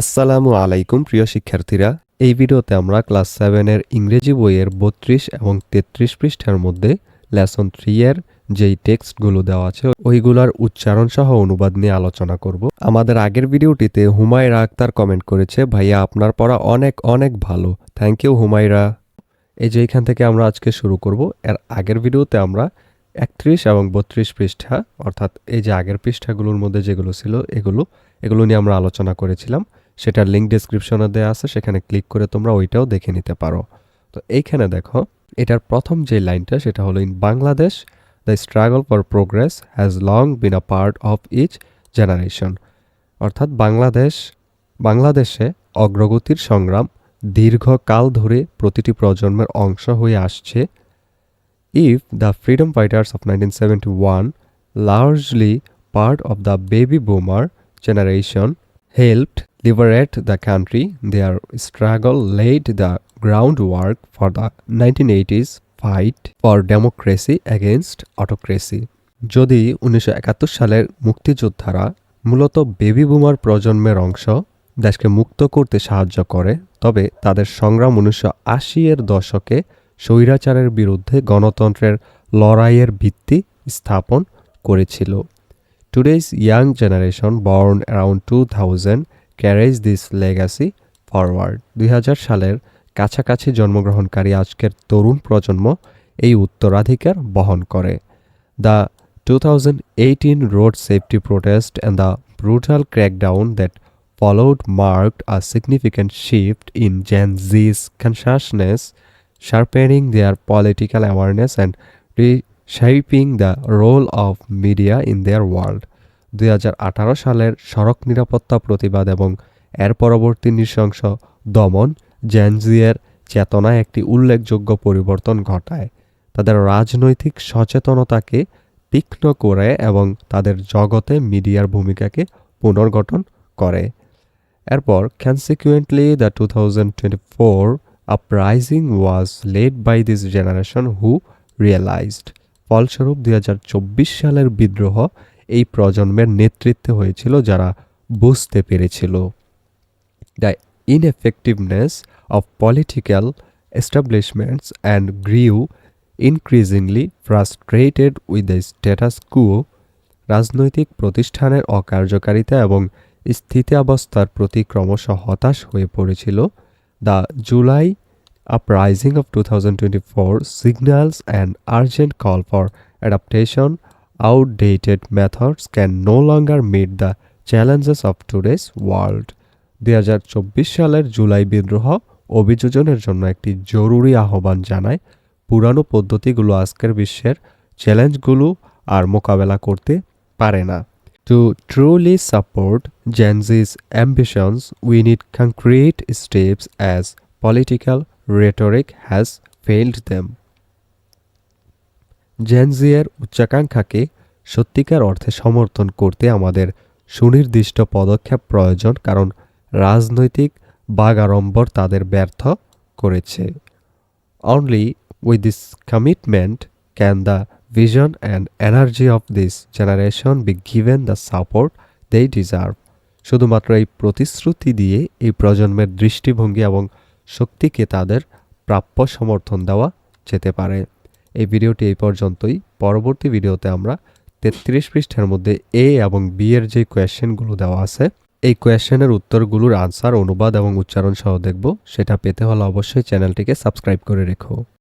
আসসালামু আলাইকুম, প্রিয় শিক্ষার্থীরা। এই ভিডিওতে আমরা ক্লাস সেভেনের ইংরেজি বইয়ের বত্রিশ এবং তেত্রিশ পৃষ্ঠার মধ্যে লেসন থ্রি এর যেই টেক্সটগুলো দেওয়া আছে, ওইগুলার উচ্চারণ সহ অনুবাদ নিয়ে আলোচনা করব। আমাদের আগের ভিডিওটিতে হুমায়রা আক্তার কমেন্ট করেছে, ভাইয়া, আপনার পড়া অনেক অনেক ভালো। Thank you, Humaira. এই যে এখান থেকে আমরা আজকে শুরু করব। এর আগের ভিডিওতে আমরা একত্রিশ এবং বত্রিশ পৃষ্ঠা, অর্থাৎ এই যে আগের পৃষ্ঠাগুলোর মধ্যে যেগুলো ছিল, এগুলো এগুলো নিয়ে আমরা আলোচনা করেছিলাম। সেটার লিঙ্ক ডেসক্রিপশনে দেওয়া আছে সেখানে ক্লিক করে তোমরা ওইটাও দেখে নিতে পারো। তো এইখানে দেখো এটার প্রথম যে লাইনটা সেটা হলো in Bangladesh the struggle for progress has long been a part of each generation অর্থাৎ বাংলাদেশ বাংলাদেশে অগ্রগতির সংগ্রাম দীর্ঘকাল ধরে প্রতিটি প্রজন্মের অংশ হয়ে আসছে। If the freedom the freedom fighters of 1971, largely part of the baby boomer generation helped liberate the country, their struggle laid the groundwork for the 1980s fight for democracy against autocracy. যদি উনিশশো একাত্তর সালের মুক্তিযোদ্ধারা মূলত baby বুমার প্রজন্মের অংশ দেশকে মুক্ত করতে সাহায্য করে তবে তাদের সংগ্রাম উনিশশো আশি এর দশকে স্বৈরাচারের বিরুদ্ধে গণতন্ত্রের লড়াইয়ের ভিত্তি স্থাপন করেছিল today's young generation born around two thousand carries this legacy forward দুই হাজার সালের কাছাকাছি জন্মগ্রহণকারী আজকের তরুণ প্রজন্ম এই উত্তরাধিকার বহন করে। The two thousand eighteen road safety protest and the brutal crackdown that followed marked a significant shift in Gen Z's consciousness sharpening their political awareness and reshaping the role of media in their world দুই হাজার আঠারো সালের সড়ক নিরাপত্তা প্রতিবাদ এবং এর পরবর্তী নৃশংস দমন জেনজিয়ের চেতনায় একটি উল্লেখযোগ্য পরিবর্তন ঘটায়। তাদের রাজনৈতিক সচেতনতাকে তীক্ষ্ণ করে এবং তাদের জগতে মিডিয়ার ভূমিকাকে পুনর্গঠন করে। এরপর consequently the two thousand twenty four uprising was led by this generation who realised ফলস্বরূপ দুই হাজার চব্বিশ সালের বিদ্রোহ এই প্রজন্মের নেতৃত্বে হয়েছিল যারা বুঝতে পেরেছিল। The ineffectiveness of political establishments and grew increasingly frustrated with the status quo রাজনৈতিক প্রতিষ্ঠানের অকার্যকারিতা এবং স্থিতাবস্থার প্রতি ক্রমশ হতাশ হয়ে পড়েছিল। The July uprising of two thousand twenty four signals and urgent call for adaptation outdated methods can no longer meet the challenges of today's world. দুই চব্বিশ সালের জুলাই বিদ্রোহ অভিযোজনের জন্য একটি জরুরি আহ্বান জানায় পুরানো পদ্ধতিগুলো আজকের বিশ্বের চ্যালেঞ্জগুলো আর মোকাবেলা করতে পারে না to truly support Gen Z's ambitions we need concrete steps as political rhetoric has failed them এর উচ্চাকাঙ্ক্ষাকে সত্যিকার অর্থে সমর্থন করতে আমাদের সুনির্দিষ্ট পদক্ষেপ প্রয়োজন, কারণ রাজনৈতিক বাগাড়ম্বর তাদের ব্যর্থ করেছে। Only with this commitment can the vision and energy of this generation be given the support they deserve. শুধুমাত্র এই প্রতিশ্রুতি দিয়ে এই প্রজন্মের দৃষ্টিভঙ্গি এবং শক্তিকে তাদের প্রাপ্য সমর্থন দেওয়া যেতে পারে। এই ভিডিওটি এই পর্যন্তই। পরবর্তী ভিডিওতে আমরা তেত্রিশ পৃষ্ঠার মধ্যে এ এবং বি এর যে কোয়েশ্চেনগুলো দেওয়া আছে, এই কোয়েশ্চেনের উত্তরগুলোর আনসার অনুবাদ এবং উচ্চারণ সহ দেখব। সেটা পেতে হলে অবশ্যই চ্যানেলটিকে সাবস্ক্রাইব করে রেখো।